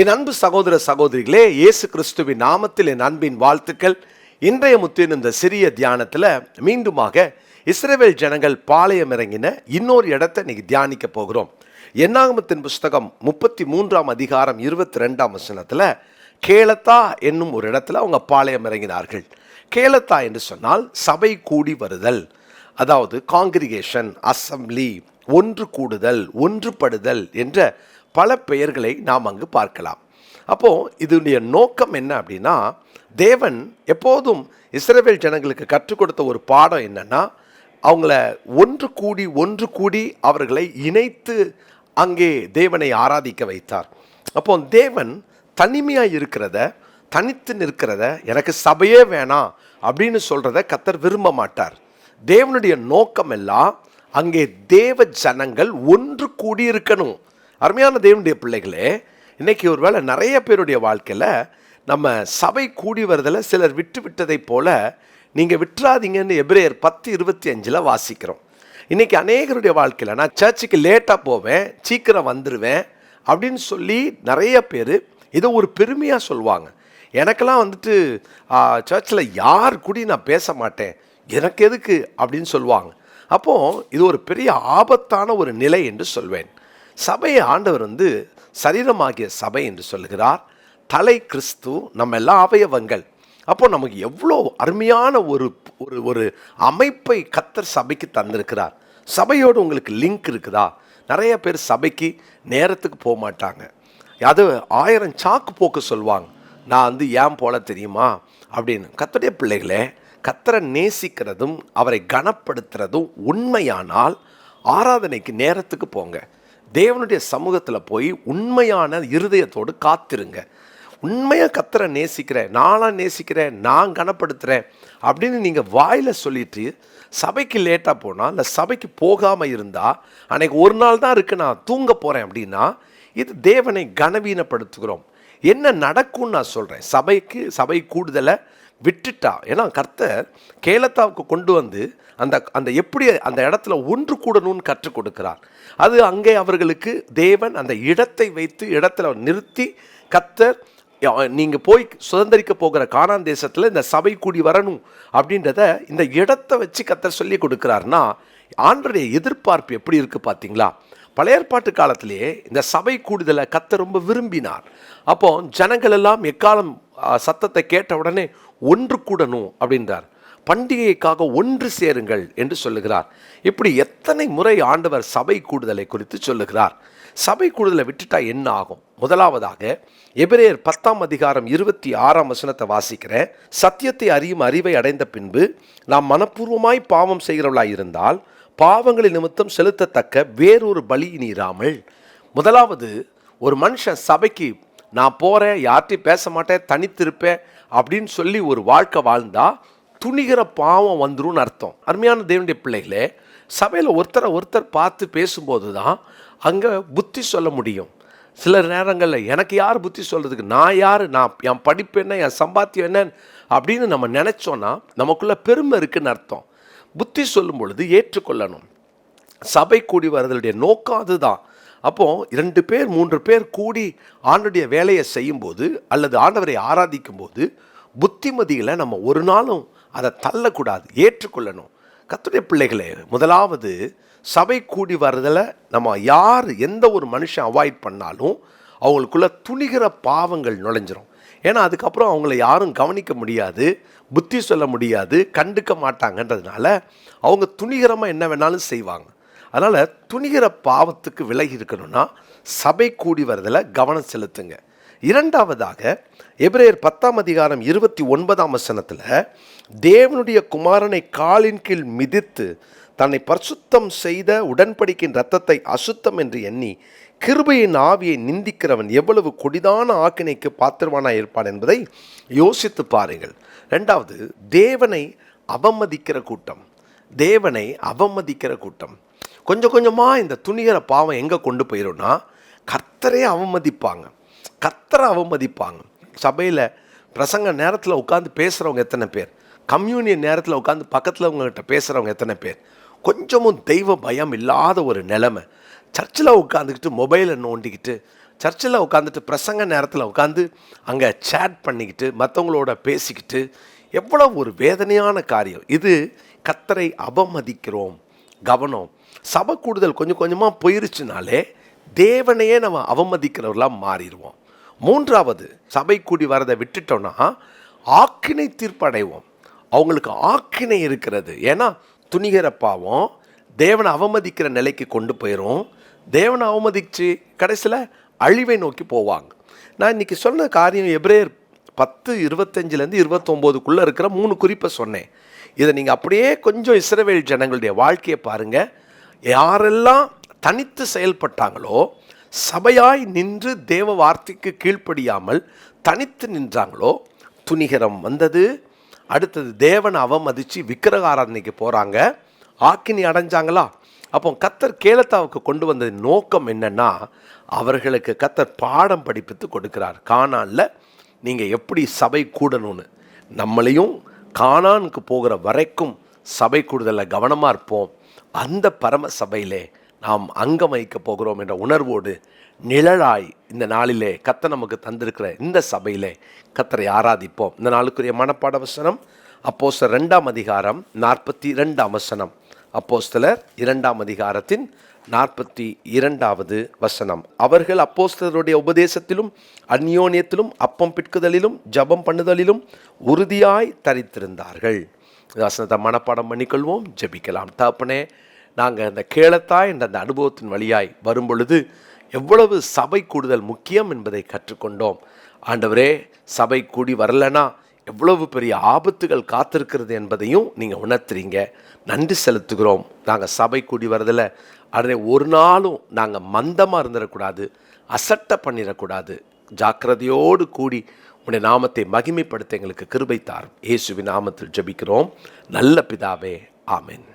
என் அன்பு சகோதர சகோதரிகளே இயேசு கிறிஸ்துவின் நாமத்தில் என் அன்பின் வாழ்த்துக்கள். இன்றைய முத்தின் இந்த சிறிய தியானத்தில் மீண்டுமாக இஸ்ரேவேல் ஜனங்கள் பாளையம் இறங்கின இன்னொரு இடத்தை இன்னைக்கு தியானிக்க போகிறோம். என்னாகமத்தின் புஸ்தகம் முப்பத்தி மூன்றாம் அதிகாரம் இருபத்தி ரெண்டாம் வசனத்தில் கேளத்தா என்னும் ஒரு இடத்துல அவங்க பாளையம் இறங்கினார்கள். கேளத்தா என்று சொன்னால் சபை கூடி வருதல் அதாவது காங்கிரிகேஷன் அசம்பிளி ஒன்று கூடுதல் ஒன்றுபடுதல் என்ற பல பெயர்களை நாம் அங்கு பார்க்கலாம். அப்போது இதனுடைய நோக்கம் என்ன அப்படின்னா தேவன் எப்போதும் இஸ்ரேவேல் ஜனங்களுக்கு கற்றுக் கொடுத்த ஒரு பாடம் என்னென்னா அவங்கள ஒன்று கூடி ஒன்று கூடி அவர்களை இணைத்து அங்கே தேவனை ஆராதிக்க வைத்தார். அப்போ தேவன் தனிமையாக இருக்கிறத தனித்து நிற்கிறத எனக்கு சபையே வேணாம் அப்படின்னு சொல்கிறத கத்தர் விரும்ப மாட்டார். தேவனுடைய நோக்கம் எல்லாம் அங்கே தேவ ஜனங்கள் ஒன்று கூடி இருக்கணும். அருமையான தேவனுடைய பிள்ளைகளே இன்றைக்கி ஒருவேளை நிறைய பேருடைய வாழ்க்கையில் நம்ம சபை கூடி வரதில் சிலர் விட்டு விட்டதை போல நீங்கள் விட்டுறாதீங்கன்னு எப்ரேயர் பத்து இருபத்தி அஞ்சில் வாசிக்கிறோம். இன்றைக்கி அநேகருடைய வாழ்க்கையில் நான் சர்ச்சுக்கு லேட்டாக போவேன் சீக்கிரம் வந்துடுவேன் அப்படின்னு சொல்லி நிறைய பேர் இதை ஒரு பெருமையாக சொல்லுவாங்க. எனக்கெல்லாம் வந்துட்டு சர்ச்சில் யார் கூடி நான் பேச மாட்டேன்? எனக்கு எதுக்கு? அப்படின்னு சொல்லுவாங்க. அப்போது இது ஒரு பெரிய ஆபத்தான ஒரு நிலை என்று சொல்வேன். சபையை ஆண்டவர் வந்து சரீரமாகிய சபை என்று சொல்லுகிறார். தலை கிறிஸ்து நம்ம எல்லா அவயவங்கள். அப்போ நமக்கு எவ்வளோ அருமையான ஒரு ஒரு ஒரு அமைப்பை கத்தர் சபைக்கு தந்திருக்கிறார். சபையோடு உங்களுக்கு லிங்க் இருக்குதா? நிறைய பேர் சபைக்கு நேரத்துக்கு போக மாட்டாங்க. அது ஆயிரம் சாக்கு போக்கு சொல்லுவாங்க. நான் வந்து ஏன் போல தெரியுமா? அப்படின்னு. கத்தருடைய பிள்ளைகளே கத்தரை நேசிக்கிறதும் அவரை கனப்படுத்துறதும் உண்மையானால் ஆராதனைக்கு நேரத்துக்கு போங்க. தேவனுடைய சமூகத்தில் போய் உண்மையான இருதயத்தோடு காத்திருங்க. உண்மையாக கத்தரை நேசிக்கிறேன் நானாக நேசிக்கிறேன் நான் கனப்படுத்துகிறேன் அப்படின்னு நீங்கள் வாயில் சொல்லிட்டு சபைக்கு லேட்டாக போனால் இல்லை சபைக்கு போகாமல் இருந்தால் அன்னைக்கு ஒரு நாள் தான் இருக்குது நான் தூங்க போகிறேன் அப்படின்னா இது தேவனை கனவீனப்படுத்துகிறோம். என்ன நடக்கும்னு நான் சொல்கிறேன் சபைக்கு சபை கூடுதலை விட்டுட்டா. ஏன்னா கர்த்தர் கேலத்தாவுக்கு கொண்டு வந்து அந்த அந்த எப்படி அந்த இடத்துல ஒன்று கூடணும்னு கற்றுக் கொடுக்கிறார். அது அங்கே அவர்களுக்கு தேவன் அந்த இடத்தை வைத்து இடத்துல நிறுத்தி கர்த்தர் நீங்கள் போய் சுதந்திரிக்க போகிற கானான் தேசத்தில் இந்த சபை கூடி வரணும் அப்படின்றத இந்த இடத்தை வச்சு கத்தர் சொல்லி கொடுக்குறாருன்னா ஆண்டருடைய எதிர்பார்ப்பு எப்படி இருக்குது பார்த்தீங்களா பழைய ஏற்பாட்டு காலத்திலேயே இந்த சபை கூடுதலை கத்த ரொம்ப விரும்பினார். அப்போ ஜனங்கள் எல்லாம் எக்காலம் சத்தத்தை கேட்ட உடனே ஒன்று கூடணும் அப்படின்றார். பண்டிகைக்காக ஒன்று சேருங்கள் என்று சொல்லுகிறார். இப்படி எத்தனை முறை ஆண்டவர் சபை கூடுதலை குறித்து சொல்லுகிறார். சபை கூடுதலை விட்டுட்டா என்ன ஆகும்? முதலாவதாக எபிரேயர் பத்தாம் அதிகாரம் இருபத்தி ஆறாம் வசனத்தை வாசிக்கிறேன் சத்தியத்தை அறியும் அறிவை அடைந்த பின்பு நாம் மனப்பூர்வமாய் பாவம் செய்கிறவளாய் இருந்தால் பாவங்களின் நிமித்தம் செலுத்தத்தக்க வேறொரு பலி நீராமல். முதலாவது ஒரு மனுஷன் சபைக்கு நான் போகிறேன் யார்ட்டையும் பேச மாட்டேன் தனித்திருப்பேன் அப்படின்னு சொல்லி ஒரு வாழ்க்கை வாழ்ந்தா துணிகிற பாவம் வந்துடும் அர்த்தம். அருமையான தேவனுடைய பிள்ளைகளே சபையில் ஒருத்தரை ஒருத்தர் பார்த்து பேசும்போது தான் அங்கே புத்தி சொல்ல முடியும். சில நேரங்களில் எனக்கு யார் புத்தி சொல்கிறதுக்கு நான் யார்? நான் என் படிப்பு என்ன? என் சம்பாத்தியம் என்ன அப்படின்னு நம்ம நினச்சோன்னா நமக்குள்ளே பெருமை இருக்குன்னு அர்த்தம். புத்தி சொல்லும் பொழுது ஏற்றுக்கொள்ளணும். சபை கூடி வருதலுடைய நோக்கம் அதுதான். அப்போது இரண்டு பேர் மூன்று பேர் கூடி ஆண்டுடைய வேலையை செய்யும்போது அல்லது ஆண்டவரை ஆராதிக்கும் போது புத்திமதிகளை நம்ம ஒரு நாளும் அதை தள்ளக்கூடாது ஏற்றுக்கொள்ளணும். கத்துடைய பிள்ளைகளே முதலாவது சபை கூடி வர்றதில் நம்ம யார் எந்த ஒரு மனுஷன் அவாய்ட் பண்ணாலும் அவங்களுக்குள்ள துணிகிற பாவங்கள் நுழைஞ்சிரும். ஏன்னா அதுக்கப்புறம் அவங்கள யாரும் கவனிக்க முடியாது புத்தி சொல்ல முடியாது கண்டுக்க மாட்டாங்கன்றதுனால அவங்க துணிகரமாக என்ன வேணாலும் செய்வாங்க. அதனால் துணிகிற பாவத்துக்கு விலகி இருக்கணும்னா சபை கூடி வரதில் கவனம் செலுத்துங்க. இரண்டாவதாக எபிரேயர் பத்தாம் அதிகாரம் இருபத்தி ஒன்பதாம் வசனத்தில் தேவனுடைய குமாரனை காலின் கீழ் மிதித்து தன்னை பரிசுத்தம் செய்த உடன்படிக்கையின் ரத்தத்தை அசுத்தம் என்று எண்ணி கிருபையின் ஆவியை நிந்திக்கிறவன் எவ்வளவு கொடிதான ஆக்கினைக்கு பாத்திரவானாக இருப்பான் என்பதை யோசித்து பாருங்கள். ரெண்டாவது தேவனை அவமதிக்கிற கூட்டம். தேவனை அவமதிக்கிற கூட்டம். கொஞ்சம் கொஞ்சமாக இந்த துணிகிற பாவம் எங்கே கொண்டு போயிடும்னா கர்த்தரே அவமதிப்பாங்க. கர்த்தரை அவமதிப்பாங்க. சபையில் பிரசங்க நேரத்தில் உட்காந்து பேசுகிறவங்க எத்தனை பேர்? கம்யூனியன் நேரத்தில் உட்காந்து பக்கத்தில் அவங்ககிட்ட பேசுகிறவங்க எத்தனை பேர்? கொஞ்சமும் தெய்வ பயம் இல்லாத ஒரு நிலைமை. சர்ச்சில் உட்காந்துக்கிட்டு மொபைலை நோண்டிக்கிட்டு சர்ச்சில் உட்காந்துட்டு பிரசங்க நேரத்தில் உட்காந்து அங்கே சேட் பண்ணிக்கிட்டு மற்றவங்களோட பேசிக்கிட்டு எவ்வளோ ஒரு வேதனையான காரியம். இது கத்தரை அவமதிக்கிறோம். கவனம். சபை கூடுதல் கொஞ்சம் கொஞ்சமாக போயிருச்சுனாலே தேவனையே நம்ம அவமதிக்கிறவர்களாக மாறிடுவோம். மூன்றாவது சபை கூடி வரதை விட்டுட்டோம்னா ஆக்கினை தீர்ப்படைவோம். அவங்களுக்கு ஆக்கினை இருக்கிறது. ஏன்னா துணிகர பாவம் தேவனை அவமதிக்கிற நிலைக்கு கொண்டு போயிடும் தேவனை அவமதித்து கடைசியில் அழிவை நோக்கி போவாங்க. நான் இன்றைக்கி சொன்ன காரியம் எப்ரேயர் பத்து இருபத்தஞ்சிலேருந்து இருபத்தொம்போதுக்குள்ளே இருக்கிற மூணு குறிப்பை சொன்னேன். இதை நீங்கள் அப்படியே கொஞ்சம் இஸ்ரவேல் ஜனங்களுடைய வாழ்க்கையை பாருங்கள் யாரெல்லாம் தனித்து செயல்பட்டாங்களோ சபையாய் நின்று தேவ வார்த்தைக்கு கீழ்ப்படியாமல் தனித்து நின்றாங்களோ துணிகரம் வந்தது. அடுத்தது தேவனை அவமதித்து விக்கிரக ஆராதனைக்கு போகிறாங்க ஆக்கினி அடைஞ்சாங்களா? அப்போ கத்தர் கேலத்தாவுக்கு கொண்டு வந்த நோக்கம் என்னென்னா அவர்களுக்கு கத்தர் பாடம் படிப்பித்து கொடுக்கிறார். காணான்ல நீங்கள் எப்படி சபை கூடணும்னு. நம்மளையும் காணானுக்கு போகிற வரைக்கும் சபை கூடுதலில் கவனமாக இருப்போம். அந்த பரம சபையிலே நாம் அங்கம் வகிக்க போகிறோம் என்ற உணர்வோடு நிழலாய் இந்த நாளிலே கத்தை நமக்கு தந்திருக்கிற இந்த சபையிலே கத்தரை ஆராதிப்போம். இந்த நாளுக்குரிய மனப்பாட வசனம் அப்போஸ்தலர் ரெண்டாம் அதிகாரம் நாற்பத்தி ரெண்டாம் வசனம். அப்போஸ்தலர் இரண்டாம் அதிகாரத்தின் நாற்பத்தி இரண்டாவது வசனம். அவர்கள் அப்போஸ்தலருடைய உபதேசத்திலும் அந்யோன்யத்திலும் அப்பம் பிட்குதலிலும் ஜபம் பண்ணுதலிலும் உறுதியாய் தரித்திருந்தார்கள். வசனத்தை மனப்பாடம் பண்ணிக்கொள்வோம் ஜெபிக்கலாம். தகப்பனே நாங்கள் இந்த கேளத்தாய் என்ற அந்த அனுபவத்தின் வழியாய் வரும்பொழுது எவ்வளவு சபை கூடுதல் முக்கியம் என்பதை கற்றுக்கொண்டோம். ஆண்டவரே சபை கூடி வரலனா எவ்வளவு பெரிய ஆபத்துகள் காத்திருக்கிறது என்பதையும் நீங்கள் உணர்த்துறீங்க. நன்றி செலுத்துகிறோம். நாங்கள் சபை கூடி வரதில் அதனை ஒரு நாளும் நாங்கள் மந்தமாக இருந்துடக்கூடாது அசட்டை பண்ணிடக்கூடாது ஜாக்கிரதையோடு கூடி உடைய நாமத்தை மகிமைப்படுத்த எங்களுக்கு கிருபை தாரும். இயேசுவின் நாமத்தில் ஜெபிக்கிறோம். நல்ல பிதாவே ஆமேன்.